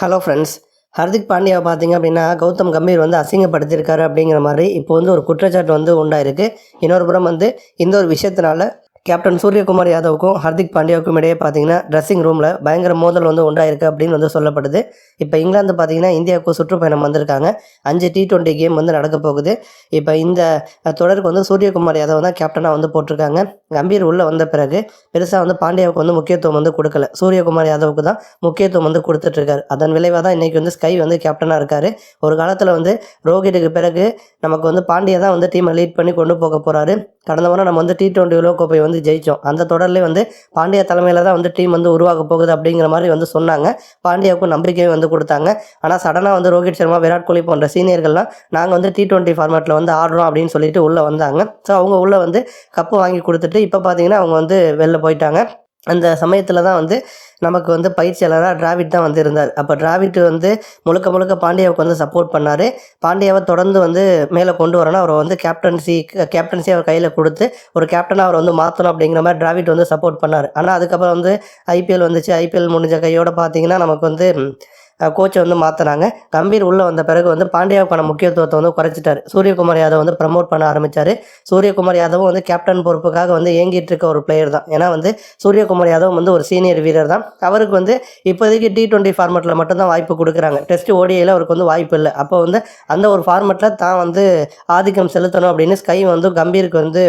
Hello friends Hardik பாண்டியாவை பார்த்தீங்க அப்படின்னா கௌதம் கம்பீர் வந்து அசிங்கப்படுத்தியிருக்காரு அப்படிங்கிற மாதிரி இப்போ வந்து ஒரு குற்றச்சாட்டு வந்து உண்டாயிருக்கு. இன்னொரு புறம் வந்து இந்த ஒரு விஷயத்தினால கேப்டன் சூரியகுமார் யாதவுக்கும் ஹர்திக் பாண்டியாவுக்கும் இடையே பார்த்தீங்கன்னா ட்ரெஸ்ஸிங் ரூமில் பயங்கர மோதல் வந்து உண்டாயிருக்கு அப்படின்னு வந்து சொல்லப்படுது. இப்போ இங்கிலாந்து பார்த்தீங்கன்னா இந்தியாவுக்கு சுற்றுப்பயணம் வந்திருக்காங்க. அஞ்சு டி டுவெண்ட்டி கேம் வந்து நடக்க போகுது. இப்போ இந்த தொடருக்கு வந்து சூரியகுமார் யாதவ் தான் கேப்டனாக வந்து போட்டிருக்காங்க. கம்பீர் உள்ளே வந்த பிறகு பெருசாக வந்து பாண்டியாவுக்கு வந்து முக்கியத்துவம் வந்து கொடுக்கல. சூரியகுமார் யாதவுக்கு தான் முக்கியத்துவம் வந்து கொடுத்துட்ருக்காரு. அதன் விளைவாக தான் இன்றைக்கி வந்து ஸ்கை வந்து கேப்டனாக இருக்கார். ஒரு காலத்தில் வந்து ரோஹிட்டுக்கு பிறகு நமக்கு வந்து பாண்டியா தான் வந்து டீமை லீட் பண்ணி கொண்டு போக போகிறாரு கடந்த வாரம் நம்ம வந்து டி டுவெண்ட்டி உலகக்கோப்பை வந்து ஜெயித்தோம் அந்த தொடர்லேயே வந்து பாண்டியா தலைமையில் தான் வந்து டீம் வந்து உருவாக போகுது அப்படிங்கிற மாதிரி வந்து சொன்னாங்க. பாண்டியாவுக்கும் நம்பிக்கையும் வந்து கொடுத்தாங்க. ஆனால் சடனாக வந்து ரோஹித் சர்மா விராட் கோலி போன்ற சீனியர்கள்லாம் நாங்கள் வந்து டி டுவெண்ட்டி ஃபார்மேட்டில் வந்து ஆடுறோம் அப்படின்னு சொல்லிட்டு உள்ளே வந்தாங்க. ஸோ அவங்க உள்ளே வந்து கப்பு வாங்கி கொடுத்துட்டு இப்போ பார்த்தீங்கன்னா அவங்க வந்து வெளில போயிட்டாங்க. அந்த சமயத்தில் தான் வந்து நமக்கு வந்து பயிற்சியாளராக டிராவிட் தான் வந்து இருந்தார். அப்போ டிராவிட் வந்து முழுக்க முழுக்க பாண்டியாவுக்கு வந்து சப்போர்ட் பண்ணார். பாண்டியாவை தொடர்ந்து வந்து மேலே கொண்டு வரணும். அவரை வந்து கேப்டன்சி கேப்டன்சி அவர் கையில் கொடுத்து ஒரு கேப்டனாக அவர் வந்து மாற்றணும் அப்படிங்கிற மாதிரி டிராவிட் வந்து சப்போர்ட் பண்ணார். ஆனால் அதுக்கப்புறம் வந்து ஐபிஎல் வந்துச்சு. ஐபிஎல் முடிஞ்ச கையோடு பார்த்தீங்கன்னா நமக்கு வந்து கோச்சை வந்து மாற்றினாங்க கம்பீர் உள்ளே வந்த பிறகு வந்து பாண்டியாவுக்கான முக்கியத்துவத்தை வந்து குறைச்சிட்டார். சூரியகுமார் யாதவ் வந்து ப்ரமோட் பண்ண ஆரம்பித்தார் சூரியகுமார் யாதவும் வந்து கேப்டன் பொறுப்புக்காக வந்து ஏங்கிட்டு இருக்க ஒரு பிளேயர் தான். ஏன்னா வந்து சூரியகுமார் யாதவ் வந்து ஒரு சீனியர் வீரர் தான். அவருக்கு வந்து இப்போதைக்கு டி டுவெண்ட்டி ஃபார்மெட்டில் மட்டும்தான் வாய்ப்பு கொடுக்குறாங்க. டெஸ்ட் ஓடியில் அவருக்கு வந்து வாய்ப்பு இல்லை. அப்போ வந்து அந்த ஒரு ஃபார்மெட்டில் தான் வந்து ஆதிக்கம் செலுத்தணும் அப்படின்னு ஸ்கை வந்து கம்பீருக்கு வந்து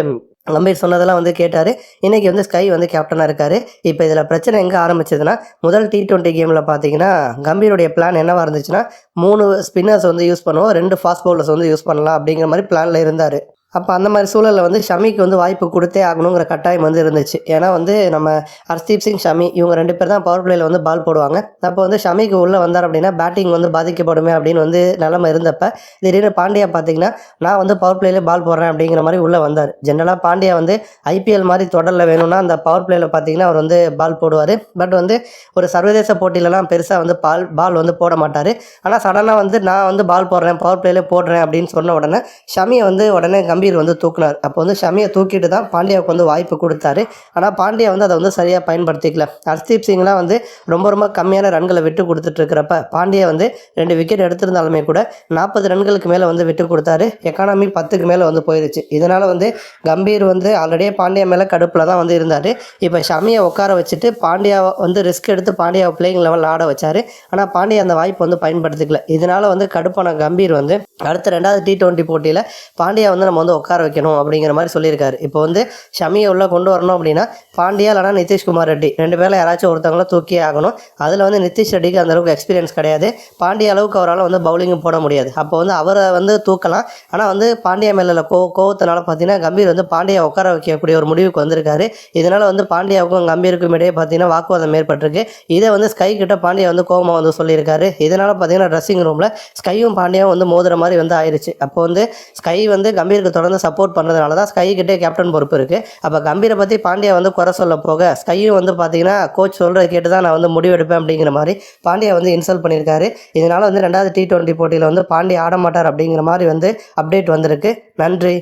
கம்பீர் சொன்னதெல்லாம் வந்து கேட்டார். இன்றைக்கி வந்து ஸ்கை வந்து கேப்டனாக இருக்கார். இப்போ இதில் பிரச்சனை எங்கே ஆரம்பிச்சதுன்னா முதல் டி டுவெண்ட்டி கேமில் பார்த்தீங்கன்னா கம்பீருடைய பிளான் என்னவாக இருந்துச்சுன்னா மூணு ஸ்பின்னர்ஸ் வந்து யூஸ் பண்ணுவோம் ரெண்டு ஃபாஸ்ட் பவுலர்ஸ் வந்து யூஸ் பண்ணலாம் அப்படிங்கிற மாதிரி பிளானில் இருந்தார். அப்போ அந்த மாதிரி சூழலில் வந்து ஷமிக்கு வந்து வாய்ப்பு கொடுத்தே ஆகணுங்கிற கட்டாயம் வந்து இருந்துச்சு. ஏன்னா வந்து நம்ம ஹர்ஷ்தீப் சிங் ஷமி இவங்க ரெண்டு பேர் தான் பவர் பிளேயில் வந்து பால் போடுவாங்க. அப்போ வந்து ஷமிக்கு உள்ளே வந்தார் அப்படின்னா பேட்டிங் வந்து பாதிக்கப்படுமே அப்படின்னு வந்து நிலமை இருந்தப்ப திடீர்னு பாண்டியா பார்த்தீங்கன்னா நான் வந்து பவர் பிளேயில் பால் போடுறேன் அப்படிங்கிற மாதிரி உள்ளே வந்தார். ஜென்ரலாக பாண்டியா வந்து ஐபிஎல் மாதிரி தொடரில் வேணும்னா அந்த பவர் பிளேயில் பார்த்தீங்கன்னா அவர் வந்து பால் போடுவார். பட் வந்து ஒரு சர்வதேச போட்டியிலலாம் பெருசாக வந்து பால் பால் வந்து போட மாட்டார். ஆனால் சடனாக வந்து நான் வந்து பால் போடுறேன் பவர் பிளேயில் போடுறேன் அப்படின்னு சொன்ன உடனே ஷமியை வந்து உடனே கம்பீர் வந்து தூக்குனார். அப்போ வந்து ஷமியை தூக்கிட்டு தான் பாண்டியாவுக்கு வந்து வாய்ப்பு கொடுத்தாரு. ஆனால் பாண்டியா வந்து அதை வந்து சரியாக பயன்படுத்திக்கல. ஹர்தீப் சிங்லாம் வந்து ரொம்ப ரொம்ப கம்மியான ரன்களை விட்டு கொடுத்துட்டு இருக்கிறப்ப பாண்டியா வந்து ரெண்டு விக்கெட் எடுத்திருந்தாலுமே கூட நாற்பது ரன்களுக்கு மேலே வந்து விட்டு கொடுத்தாரு. எக்கானமி பத்துக்கு மேலே வந்து போயிருச்சு. இதனால் வந்து கம்பீர் வந்து ஆல்ரெடியே பாண்டியா மேலே கடுப்பில் தான் வந்து இருந்தார். இப்போ ஷமியை உட்கார வச்சுட்டு பாண்டியாவை வந்து ரிஸ்க் எடுத்து பாண்டியாவை பிளேயிங் லெவலில் ஆட வச்சார். ஆனால் பாண்டியா அந்த வாய்ப்பு வந்து பயன்படுத்திக்கல. இதனால் வந்து கடுப்பான கம்பீர் வந்து அடுத்த ரெண்டாவது டி டுவெண்ட்டி போட்டியில் பாண்டியா வந்து நம்ம வந்து உட்கார வைக்கணும் அப்படிங்கிற மாதிரி சொல்லியிருக்காரு. இப்போ வந்து ஷமியை உள்ளே கொண்டு வரணும் அப்படின்னா பாண்டியா இல்லைனா நிதிஷ்குமார் ரெட்டி. ரெண்டு பேரில் யாராச்சும் ஒருத்தவங்கள தூக்கி ஆகணும். அதில் வந்து நிதிஷ் ரெட்டிக்கு அந்த அளவுக்கு எக்ஸ்பீரியன்ஸ் கிடையாது. பாண்டிய அளவுக்கு அவரால் வந்து பவுலிங்கும் போட முடியாது. அப்போ வந்து அவரை வந்து தூக்கலாம். ஆனால் வந்து பாண்டியா மேலே கோ கோவத்தினால பார்த்தீங்கன்னா கம்பீர் வந்து பாண்டியா உட்கார வைக்கக்கூடிய ஒரு முடிவுக்கு வந்திருக்காரு. இதனால் வந்து பாண்டியாவுக்கும் கம்பீருக்கும் இடையே பார்த்தீங்கன்னா வாக்குவாதம் ஏற்பட்டிருக்கு. இதை வந்து ஸ்கை கிட்ட பாண்டியா வந்து கோபமாக வந்து சொல்லியிருக்காரு. இதனால் பார்த்தீங்கன்னா ட்ரெஸ்ஸிங் ரூமில் ஸ்கையும் பாண்டியாவும் வந்து மோதுற மாதிரி வந்து ஆயிடுச்சு அப்போ வந்து ஸ்கை வந்து கம்பீருக்கு தொடர்ந்து சப்போர்ட் பண்ணுறதுனால தான் ஸ்கை கிட்டே கேப்டன் பொறுப்பு இருக்குது அப்போ கம்பீரை பற்றி பாண்டியா வந்து குறை சொல்ல போக ஸ்கையும் வந்து பார்த்தீங்கன்னா கோச் சொல்கிறத கேட்டு தான் நான் வந்து முடிவெடுப்பேன் அப்படிங்கிற மாதிரி பாண்டியா வந்து இன்சல்ட் பண்ணியிருக்காரு. இதனால் வந்து ரெண்டாவது டி ட்வெண்ட்டி போட்டியில் வந்து பாண்டியா ஆட மாட்டார் அப்படிங்கிற மாதிரி வந்து அப்டேட் வந்திருக்கு. நன்றி.